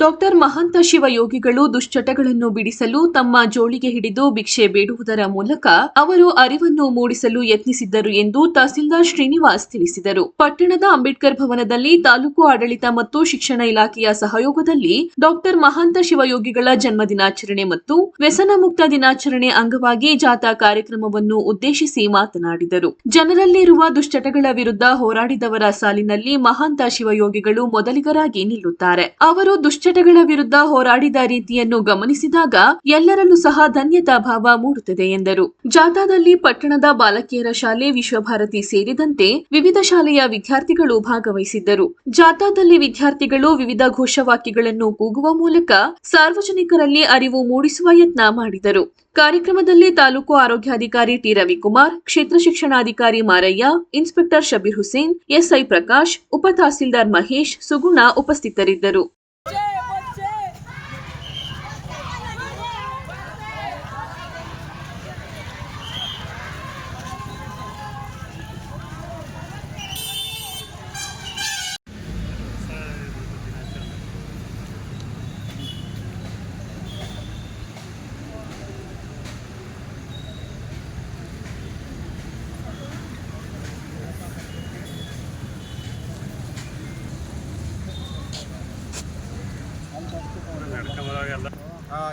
Doctor Mahanta ಶಿವಯೋಗಿಗಳು ದುಶ್ಚಟಗಳನ್ನು ಬಿಡಿಸಲು ತಮ್ಮ ಜೋಳಿಗೆ ಹಿಡಿದು ಭಿಕ್ಷೆ ಬೇಡುವುದರ ಮೂಲಕ ಅವರು ಅರಿವನ್ನು ಮೂಡಿಸಲು ಯತ್ನಿಸಿದ್ದರು ಎಂದು ತಹಸೀಲ್ದಾರ್ ಶ್ರೀನಿವಾಸ್ ತಿಳಿಸಿದರು. ಪಟ್ಟಣದ ಅಂಬೇಡ್ಕರ್ ಭವನದಲ್ಲಿ ತಾಲೂಕು ಆಡಳಿತ ಮತ್ತು ಶಿಕ್ಷಣ ಇಲಾಖೆಯ ಸಹಯೋಗದಲ್ಲಿ ಡಾಕ್ಟರ್ ಮಹಾಂತ ಶಿವಯೋಗಿಗಳ ಜನ್ಮ ದಿನಾಚರಣೆ ಮತ್ತು ವ್ಯಸನ ಮುಕ್ತ ದಿನಾಚರಣೆ ಅಂಗವಾಗಿ ಜಾಥಾ ಕಾರ್ಯಕ್ರಮವನ್ನು ಉದ್ದೇಶಿಸಿ ಮಾತನಾಡಿದರು. ಜನರಲ್ಲಿರುವ ದುಶ್ಚಟಗಳ ವಿರುದ್ಧ ಹೋರಾಡಿದವರ ಸಾಲಿನಲ್ಲಿ ಮಹಾಂತ ಶಿವಯೋಗಿಗಳು ಮೊದಲಿಗರಾಗಿ ನಿಲ್ಲುತ್ತಾರೆ. ಅವರು ದುಶ್ಚಟಗಳ ವಿರುದ್ಧ ಹೋರಾಡಿದ ರೀತಿಯನ್ನು ಗಮನಿಸಿದಾಗ ಎಲ್ಲರಲ್ಲೂ ಸಹ ಧನ್ಯತಾ ಭಾವ ಮೂಡುತ್ತದೆ ಎಂದರು. ಜಾಥಾದಲ್ಲಿ ಪಟ್ಟಣದ ಬಾಲಕಿಯರ ಶಾಲೆ ವಿಶ್ವಭಾರತಿ ಸೇರಿದಂತೆ ವಿವಿಧ ಶಾಲೆಯ ವಿದ್ಯಾರ್ಥಿಗಳು ಭಾಗವಹಿಸಿದ್ದರು. ಜಾಥಾದಲ್ಲಿ ವಿದ್ಯಾರ್ಥಿಗಳು ವಿವಿಧ ಘೋಷವಾಕ್ಯಗಳನ್ನು ಕೂಗುವ ಮೂಲಕ ಸಾರ್ವಜನಿಕರಲ್ಲಿ ಅರಿವು ಮೂಡಿಸುವ ಯತ್ನ ಮಾಡಿದರು. ಕಾರ್ಯಕ್ರಮದಲ್ಲಿ ತಾಲೂಕು ಆರೋಗ್ಯಾಧಿಕಾರಿ ಟಿ. ರವಿಕುಮಾರ್, ಕ್ಷೇತ್ರ ಶಿಕ್ಷಣಾಧಿಕಾರಿ ಮಾರಯ್ಯ, ಇನ್ಸ್ಪೆಕ್ಟರ್ ಶಬೀರ್ ಹುಸೇನ್, ಎಸ್ಐ ಪ್ರಕಾಶ್, ಉಪ ತಹಸೀಲ್ದಾರ್ ಮಹೇಶ್, ಸುಗುಣ ಉಪಸ್ಥಿತರಿದ್ದರು.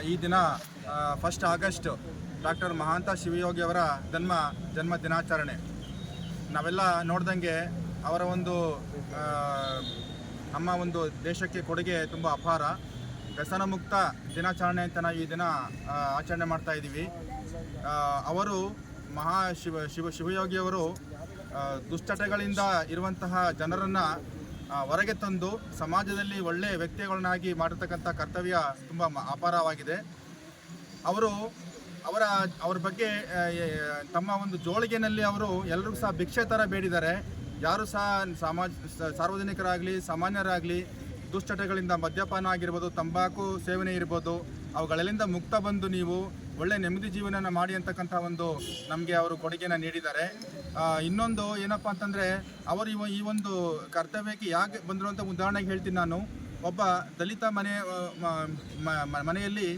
ಈ ದಿನ first August doctor Mahanta Shivayogi ಅವರ ಜನ್ಮ ಜನ್ಮ ದಿನಾಚರಣೆ. ನಾವೆಲ್ಲ ನೋಡ್ದಂಗೆ ಅವರ ಒಂದು ನಮ್ಮ ಒಂದು ದೇಶಕ್ಕೆ ಕೊಡುಗೆ ತುಂಬ ಅಪಾರ. ವ್ಯಸನ ಮುಕ್ತ ದಿನಾಚರಣೆ ಅಂತ ನಾವು ಈ ದಿನ ಆಚರಣೆ ಮಾಡ್ತಾ ಇದ್ದೀವಿ. ಅವರು ಮಹಾ ಶಿವ ಶಿವ ಶಿವಯೋಗಿಯವರು ದುಶ್ಚಟಗಳಿಂದ ಇರುವಂತಹ ಜನರನ್ನು ಹೊರಗೆ ತಂದು ಸಮಾಜದಲ್ಲಿ ಒಳ್ಳೆಯ ವ್ಯಕ್ತಿಗಳನ್ನಾಗಿ ಮಾಡಿರ್ತಕ್ಕಂಥ ಕರ್ತವ್ಯ ತುಂಬ ಅಪಾರವಾಗಿದೆ. ಅವರು ಅವರ, ಅವ್ರ ಬಗ್ಗೆ ತಮ್ಮ ಒಂದು ಜೋಳಿಗೆನಲ್ಲಿ ಅವರು ಎಲ್ಲರಿಗೂ ಸಹ ಭಿಕ್ಷೆ ಥರ ಬೇಡಿದ್ದಾರೆ. ಯಾರು ಸಹ ಸಮಾಜ ಸಾರ್ವಜನಿಕರಾಗಲಿ, ಸಾಮಾನ್ಯರಾಗಲಿ, ದುಶ್ಚಟಗಳಿಂದ ಮದ್ಯಪಾನ ಆಗಿರ್ಬೋದು, ತಂಬಾಕು ಸೇವನೆ ಇರ್ಬೋದು ಅವುಗಳೆಲ್ಲಿಂದ ಮುಕ್ತ ಬಂದು ನೀವು ಒಳ್ಳೆ ನೆಮ್ಮದಿ ಜೀವನನ ಮಾಡಿ ಅಂತಕ್ಕಂಥ ಒಂದು ನಮಗೆ ಅವರು ಕೊಡುಗೆನ ನೀಡಿದ್ದಾರೆ. ಇನ್ನೊಂದು ಏನಪ್ಪ ಅಂತಂದರೆ, ಅವರು ಇವ ಈ ಒಂದು ಕರ್ತವ್ಯಕ್ಕೆ ಯಾಕೆ ಬಂದರು ಅಂತ ಉದಾಹರಣೆಗೆ ಹೇಳ್ತೀನಿ ನಾನು. ಒಬ್ಬ ದಲಿತ ಮನೆ ಮನೆಯಲ್ಲಿ